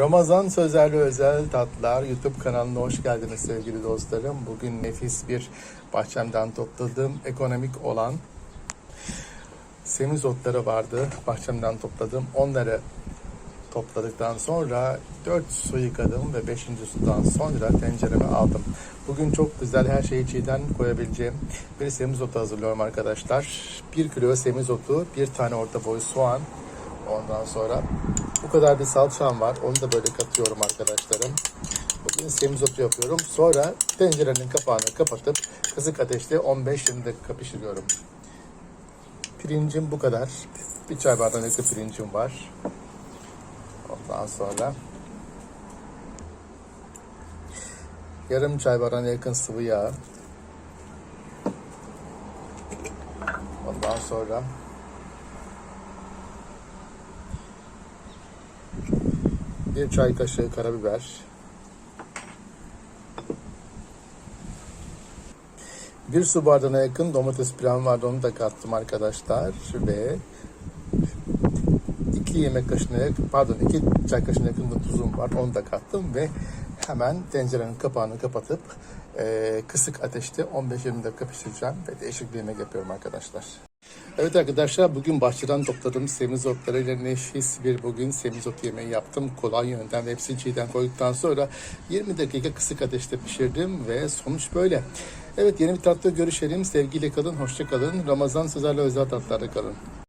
Ramazan Sözlerle Özel Tatlar YouTube kanalına hoş geldiniz sevgili dostlarım. Bugün nefis bir bahçemden topladığım ekonomik olan semizotları vardı. Bahçemden topladım. Onları topladıktan sonra 4 su yıkadım ve 5. sudan sonra tencereme aldım. Bugün çok güzel her şeyi çiğden koyabileceğim bir semizotu hazırlıyorum arkadaşlar. 1 kilo semizotu, bir tane orta boy soğan, ondan sonra bu kadar bir salçam var. Onu da böyle katıyorum arkadaşlarım. Bugün semizotu yapıyorum. Sonra tencerenin kapağını kapatıp kısık ateşte 15-20 dakika pişiriyorum. Pirincim bu kadar. Bir çay bardağı yakın pirincim var. Ondan sonra yarım çay bardağına yakın sıvı yağ. Ondan sonra bir çay kaşığı karabiber. Bir su bardağına yakın domates pilavım vardı onu da kattım arkadaşlar ve iki yemek kaşığına yakın, pardon iki çay kaşığına yakın da tuzum var onu da kattım ve hemen tencerenin kapağını kapatıp e, kısık ateşte 15-20 dakika pişireceğim ve değişik bir yemek yapıyorum arkadaşlar. Evet arkadaşlar bugün bahçeden topladığım semizotlarıyla nefis bir bugün semizot yemeği yaptım. Kolay yöntem ve hepsini çiğden koyduktan sonra 20 dakika kısık ateşte pişirdim ve sonuç böyle. Evet yeni bir tatlı görüşelim. Sevgiyle kalın, hoşça kalın. Ramazan Sezer'le özel tatlarda kalın.